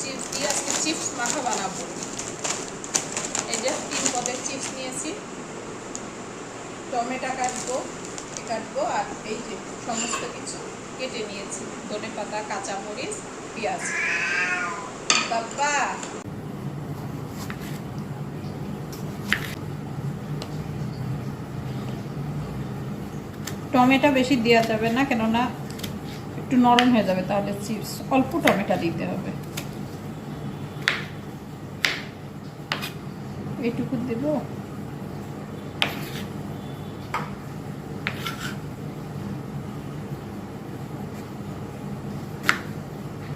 Chips দিয়ে আজকে chips মাখা বানাবো। এই যে তিন পদের চিপস নিয়েছি। টমেটো কাটবো কাটবো, আর এই যে সমস্ত কিছু কেটে নিয়েছি। ধনে পাতা, কাঁচামরিচ, পেঁয়াজ। বাবা! টমেটো বেশি দেওয়া যাবে না, কেননা একটু নরম হয়ে যাবে, তাহলে চিপস, অল্প টমেটো দিতে হবে। এইটুকু দেব।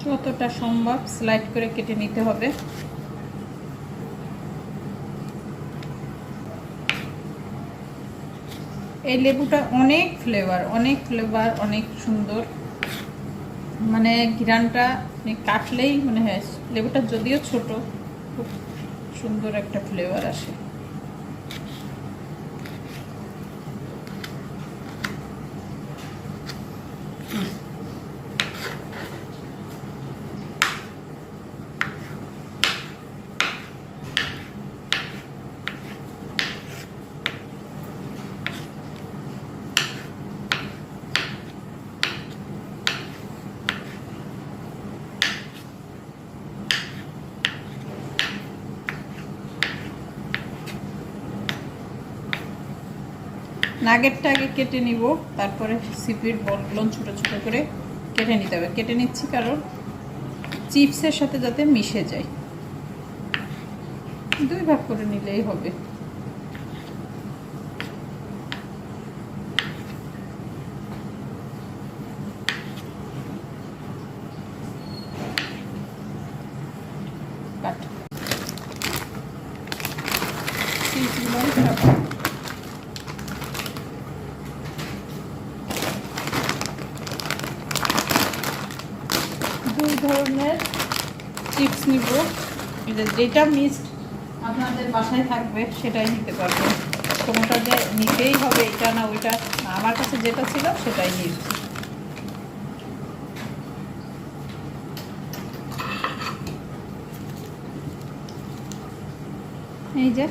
যতটা সম্ভব স্লাইড করে কেটে নিতে হবে। এই লেবুটা অনেক ফ্লেভার অনেক ফ্লেভার অনেক সুন্দর। মানে ঘিরানটা মানে কাটলেই মনে হয় লেবুটা যদিও ছোট, খুব সুন্দর একটা ফ্লেভার আসে। নাগেরটা আগে কেটে নিব, তারপরে সিপির বলগুলো ছোট ছোট করে কেটে নিতে হবে। কেটে নিচ্ছি কারণ চিপসের সাথে যাতে মিশে যায়। দুই ভাগ করে নিলেই হবে রাখো। দুই ধরনের চিপস নিব। যেটা মিক্সড আপনাদের বাসায় থাকবে, সেটাই নিতে পারবেন। কোনোটা যে নিতেই হবে এটা না, ওইটা আমার কাছে যেটা ছিল সেটাই নিয়েছি। এই যে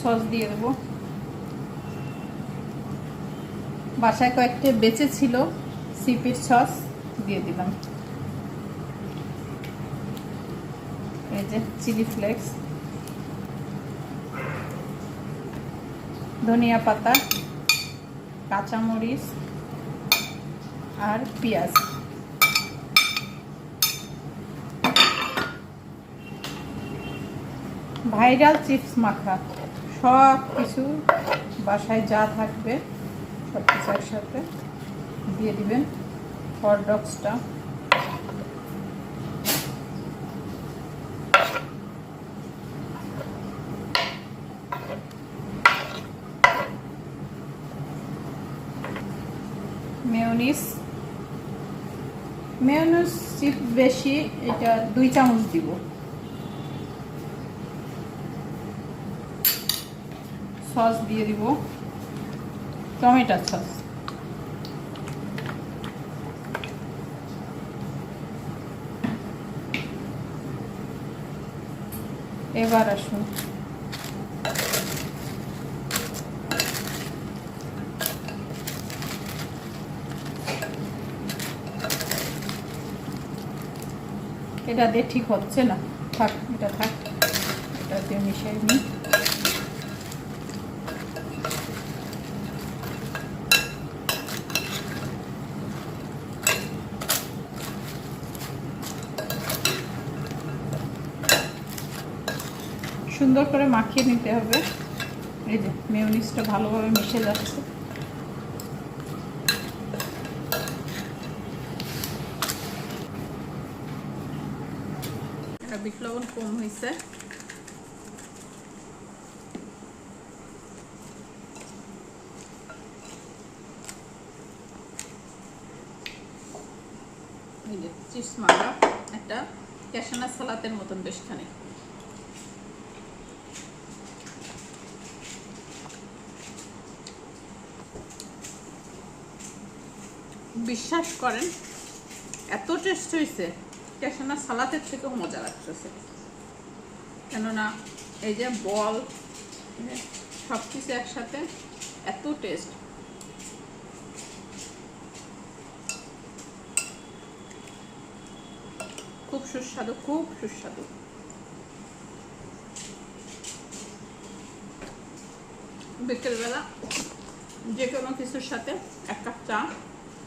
সস দিয়ে দেবো। বাসায় কয়েকটা বেঁচে ছিল সিপির সস দিয়ে দিলাম। যে চিলি ফ্লেক্স। ধনিয়া পাতা, কাঁচামরিচ আর পেঁয়াজ। ভাইরাল চিপস মাখা, সব কিছু বাসায় যা থাকবে, সব কিছু একসাথে দিয়ে দিবেন। হট ডগসটা মেয়নিস। মেয়নিস চিপ বেশি, এটা দুই চামচ দিব। সস দিয়ে দিব। Tomato sauce. এবার আসুন। এটা দিয়ে ঠিক হচ্ছে না। থাক, এটা থাক। এটা দিয়ে মিশিয়ে নিই সুন্দর করে মাখিয়ে নিতে হবে। এই যে মেয়নিসটা ভালোভাবে মিশে যাচ্ছে। বিট লবণ কম হয়েছে একটা ক্যাশানা সালাতের মতন বেশ খানিক। বিশ্বাস করেন, এত টেস্ট হয়েছে ক্যাশানা সালাতের থেকেও মজা লাগতেছে। কেননা এই যে বল সব কিছু একসাথে এত টেস্ট খুব সুস্বাদু খুব সুস্বাদু। বিকেলবেলা যে কোনো কিছুর সাথে এক কাপ চা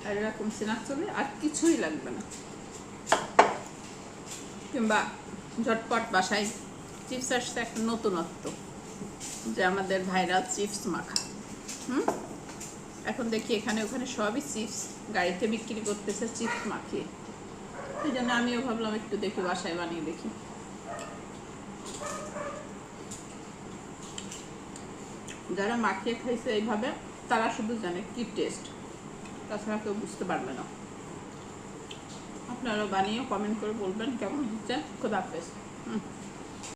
এরকম স্ন্যাক্স চলে, আর কিছুই লাগবে না। কিংবা ঝটপট বাসায় চিপস আসছে একটা নতুনত্ব যে আমাদের ভাইরাল চিপস মাখা, হুম? এখন দেখি এখানে ওখানে সবই চিপস, গাড়িতে বিক্রি করতেছে চিপস মাখিয়ে। এই জন্য আমিও ভাবলাম একটু দেখি বাসায় বানিয়ে দেখি। যারা মাখিয়ে খাইছে এইভাবে, তারা শুধু জানে কি টেস্ট তাছাড়া কেউ বুঝতে পারবে না। আপনারা বানিয়ে কমেন্ট করে বলবেন কেমন হচ্ছে। খুব হাফেজ। হুম।